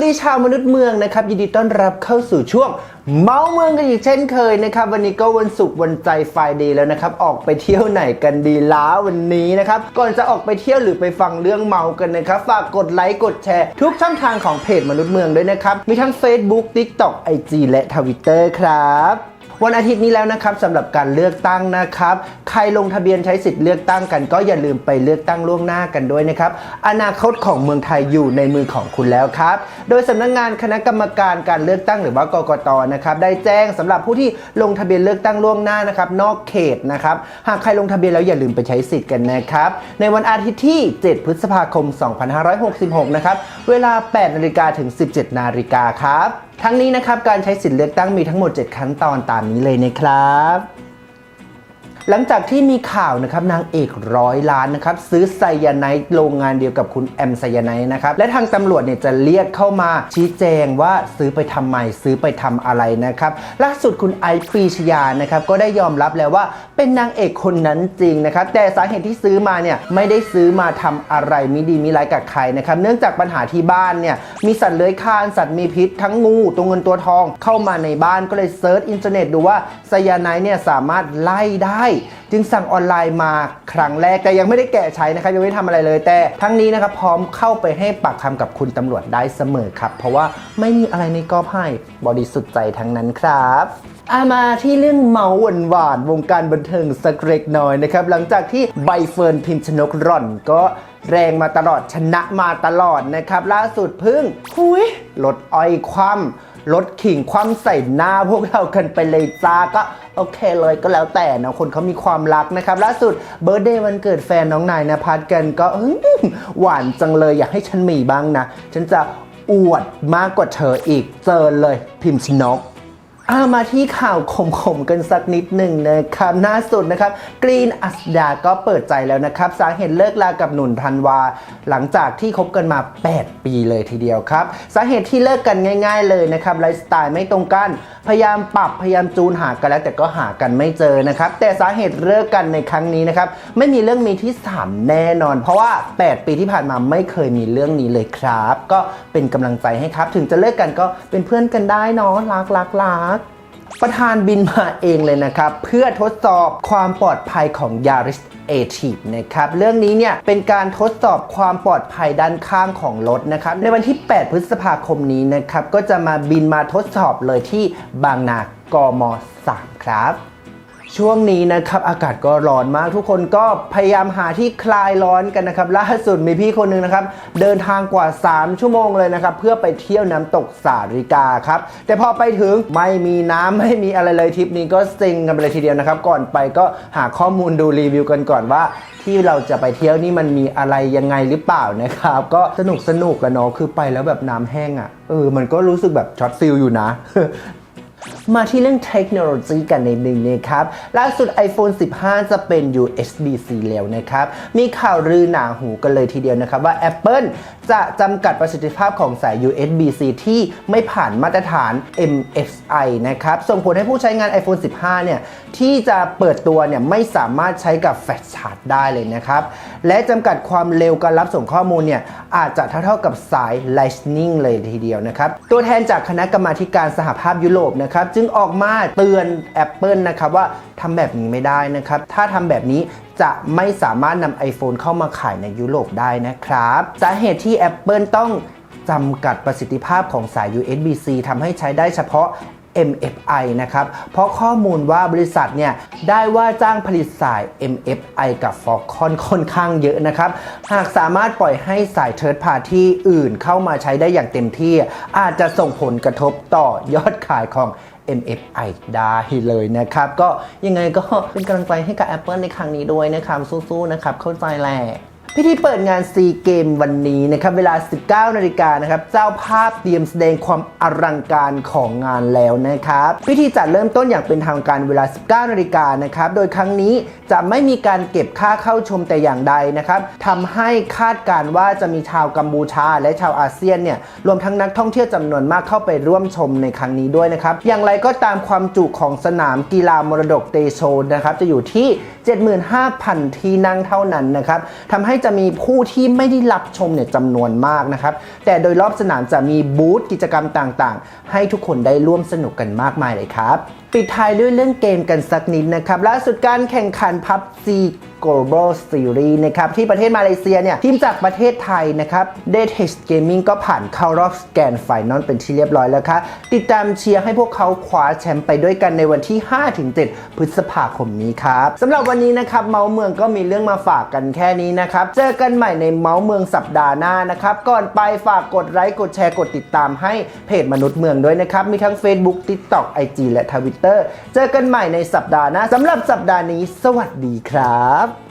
วัสดีชาวมนุษย์เมืองนะครับยินดีต้อนรับเข้าสู่ช่วง เมาเมืองกันอีกเช่นเคยนะครับ วันนี้ก็วันศุกร์วันใจไฟดีแล้วนะครับ ออกไปเที่ยวไหนกันดีล้าวันนี้นะครับ ก่อนจะออกไปเที่ยวหรือไปฟังเรื่องเมากันนะครับ ฝากกดไลค์กดแชร์ ทุกช่องทางของเพจมนุษย์เมืองด้วยนะครับ มีทั้ง Facebook TikTok IG และ Twitter ครับ วันอาทิตย์นี้แล้วนะครับสำหรับการเลือกตั้งนะครับ ใครลงทะเบียนใช้สิทธิ์เลือกตั้งกันก็อย่าลืมไปเลือกตั้งล่วงหน้ากันด้วยนะครับ อนาคตของเมืองไทยอยู่ในมือของคุณแล้วครับ โดยสำนักงานคณะกรรมการการเลือกตั้งหรือว่ากกตนะครับได้แจ้งสำหรับผู้ที่ลงทะเบียนเลือกตั้งล่วงหน้านะครับนอกเขตนะครับหากใครลงทะเบียนแล้วอย่าลืมไปใช้สิทธิ์กันนะครับในวันอาทิตย์ที่ 7 พฤษภาคม 2566 นะครับเวลา 8 นาฬิกาถึง 17 นาฬิกาครับ ทั้งนี้นะครับการใช้สิทธิ์เลือกตั้งมีทั้งหมด 7 ขั้นตอนตามนี้เลยนะครับ หลังจากที่มีข่าวนะครับนางเอกร้อยล้านนะครับซื้อไซยาไนด์โรงงานเดียวกับคุณแอมไซยาไนด์นะครับและทางตำรวจเนี่ยจะเรียกเข้ามาชี้แจงว่าซื้อไปทำไมซื้อไปทำอะไรนะครับล่าสุดคุณไอซ์ปรีชยานะครับก็ได้ยอมรับแล้วว่าเป็นนางเอกคนนั้นจริงนะครับแต่สาเหตุที่ซื้อมาเนี่ยไม่ได้ซื้อมาทำอะไรมิดีมิร้ายกับใครนะครับเนื่องจากปัญหาที่บ้านเนี่ยมีสัตว์เลื้อยคลานสัตว์มีพิษทั้งงูตัวเงินตัวทองเข้ามาในบ้านก็เลยเซิร์ชอินเทอร์เน็ตดูว่าไซยาไนด์เนี่ยสามารถไล่ได้จึงสั่งออนไลน์มาครั้งแรกแต่ยังไม่ได้แกะใช้นะครับยังไม่ได้ทำอะไรเลยแต่ทั้งนี้นะครับพร้อมเข้าไปให้ปากคำกับคุณตำรวจได้เสมอครับ เพราะว่าไม่มีอะไรในกอบให้บริสุทธิ์ใจทั้งนั้นครับอามาที่เรื่องเมาหวานหวานๆวงการบันเทิงสักเล็กน้อยนะครับ หลังจากที่ใบเฟิร์นพิมพ์ชนกร่อนก็แรงมาตลอดชนะมาตลอดนะครับ ล่าสุดเพึ่งหุยลดอ้อยคว่ำ รถขิงคว่ำใส่หน้าพวกเรากันไปเลยจ้าก็โอเคเลยก็แล้วแต่นะคนเขามีความรักนะครับ ล่าสุดเบิร์ดเดย์วันเกิดแฟนน้องนายนะพัดกันก็หวานจังเลยอยากให้ฉันมีบ้างนะ ฉันจะอวดมากกว่าเธออีกเจอเลยพิมพ์ชนก อามาที่ข่าวขมๆกันสักนิดหนึ่งนะครับนาสุดนะครับกรีนอัสดาก็เปิดใจแล้วนะครับ สาเหตุเลิกลากับหนุนธันวา หลังจากที่คบกันมา 8 ปีเลยทีเดียวครับ สาเหตุที่เลิกกันง่าย ๆ เลยนะครับไลฟ์สไตล์ไม่ตรงกันพยายามปรับพยายามจูนหากันแล้วแต่ก็หากันไม่เจอนะครับ แต่สาเหตุเลิกกันในครั้งนี้นะครับไม่มีเรื่องมีที่สามแน่นอน เพราะว่า 8 ปีที่ผ่านมาไม่เคยมีเรื่องนี้เลยครับ ก็เป็นกำลังใจให้ครับ ถึงจะเลิกกันก็เป็นเพื่อนกันได้เนาะรักรักรัก ประธานบินมาเองเลยนะครับ เพื่อทดสอบความปลอดภัยของ Yaris a t i v นะครับเรื่องนี้เนี่ยเป็นการทดสอบความปลอดภัยด้านข้างของรถนะครับในวันที่ 8 พฤษภาคมนี้นะครับก็จะมาบินมาทดสอบเลยที่บางนากม 3 ครับ ช่วงนี้นะครับอากาศก็ร้อนมากทุกคนก็พยายามหาที่คลายร้อนกันนะครับล่าสุดมีพี่คนหนึ่งนะครับเดินทางกว่า 3 ชั่วโมงเลยนะครับเพื่อไปเที่ยวน้ำตกสาริกาครับแต่พอไปถึงไม่มีน้ำไม่มีอะไรเลยทริปนี้ก็เซ็งกันไปเลยทีเดียวนะครับก่อนไปก็หาข้อมูลดูรีวิวกันก่อนว่า ที่เราจะไปเที่ยวนี่มันมีอะไรยังไงหรือเปล่านะครับก็สนุกสนุกกันเนาะคือไปแล้วแบบน้ำแห้งอะ่ะเออมันก็รู้สึกแบบช็อตฟิลอยู่นะ มาที่เรื่องเทคโนโลยีกันในหนึ่งนะครับ ล่าสุด iPhone 15 จะเป็น USB-C แล้วนะครับ มีข่าวลือหนาหูกันเลยทีเดียวนะครับว่า Apple จะจำกัดประสิทธิภาพของสาย USB-C ที่ไม่ผ่านมาตรฐาน MFI นะครับ ส่งผลให้ผู้ใช้งาน iPhone 15 เนี่ย ที่จะเปิดตัวเนี่ยไม่สามารถใช้กับแฟลชชาร์จได้เลยนะครับ และจำกัดความเร็วการรับส่งข้อมูลเนี่ยอาจจะเท่าๆกับสาย Lightning เลยทีเดียวนะครับ ตัวแทนจากคณะกรรมาธิการสหภาพยุโรปนะครับจึึงออกมาเตือน Apple นะครับว่าทำแบบนี้ไม่ได้นะครับ ถ้าทำแบบนี้จะไม่สามารถนำ iPhone เข้ามาขายในยุโรปได้นะครับ สาเหตุที่ Apple ต้องจำกัดประสิทธิภาพของสาย USB-C ทำให้ใช้ได้เฉพาะ MFI นะครับ เพราะข้อมูลว่าบริษัทเนี่ยได้ว่าจ้างผลิตสาย MFI กับ f o x c o n ค่อนข้างเยอะนะครับ หากสามารถปล่อยให้สาย Third Party อื่นเข้ามาใช้ได้อย่างเต็มที่ อาจจะส่งผลกระทบต่อยอดขายของ MFI ได้เลยนะครับ ก็ยังไงก็เป็นกำลังใจให้กับ Apple ในครั้งนี้ด้วยนะครับสู้ๆนะครับเข้าใจแหละ พิธีเปิดงานซีเกมวันนี้นะครับ เวลา 19 นาฬิกานะครับ เจ้าภาพเตรียมแสดงความอลังการของงานแล้วนะครับ พิธีจัดเริ่มต้นอย่างเป็นทางการเวลา 19 นาฬิกานะครับ โดยครั้งนี้จะไม่มีการเก็บค่าเข้าชมแต่อย่างใดนะครับทำให้คาดการณ์ว่าจะมีชาวกัมพูชาและชาวอาเซียนเนี่ย รวมทั้งนักท่องเที่ยวจำนวนมากเข้าไปร่วมชมในครั้งนี้ด้วยนะครับ อย่างไรก็ตามความจุของสนามกีฬามรดกเตโชนะครับ จะอยู่ที่ 75,000 ที่นั่งเท่านั้นนะครับทำให้จะมีผู้ที่ไม่ได้รับชมเนี่ยจำนวนมากนะครับ แต่โดยรอบสนามจะมีบูธกิจกรรมต่างๆ ให้ทุกคนได้ร่วมสนุกกันมากมายเลยครับ ปิดท้ายด้วยเรื่องเกมกันสักนิดนะครับล่าสุดการแข่งขัน PUBG Global Series นะครับที่ประเทศมาเลเซียเนี่ยทีมจากประเทศไทยนะครับ d a t e Gaming ก็ผ่านเข้ารอบสแกนไฟนอลเป็นที่เรียบร้อยแล้วครับติดตามเชียร์ให้พวกเขาคว้าแชมป์ไปด้วยกันในวันที่ 5-7 พฤษภาคมนี้ครับสำหรับวันนี้นะครับเมาเมืองก็มีเรื่องมาฝากกันแค่นี้นะครับเจอกันใหม่ในเมาส์เมืองสัปดาห์หน้านะครับ ก่อนไปฝากกดไลค์กดแชร์กดติดตามให้เพจมนุษย์เมืองด้วยนะครับ มีทั้ง Facebook TikTok IG และ Twitter เจอกันใหม่ในสัปดาห์หน้าสำหรับสัปดาห์นี้ สวัสดีครับ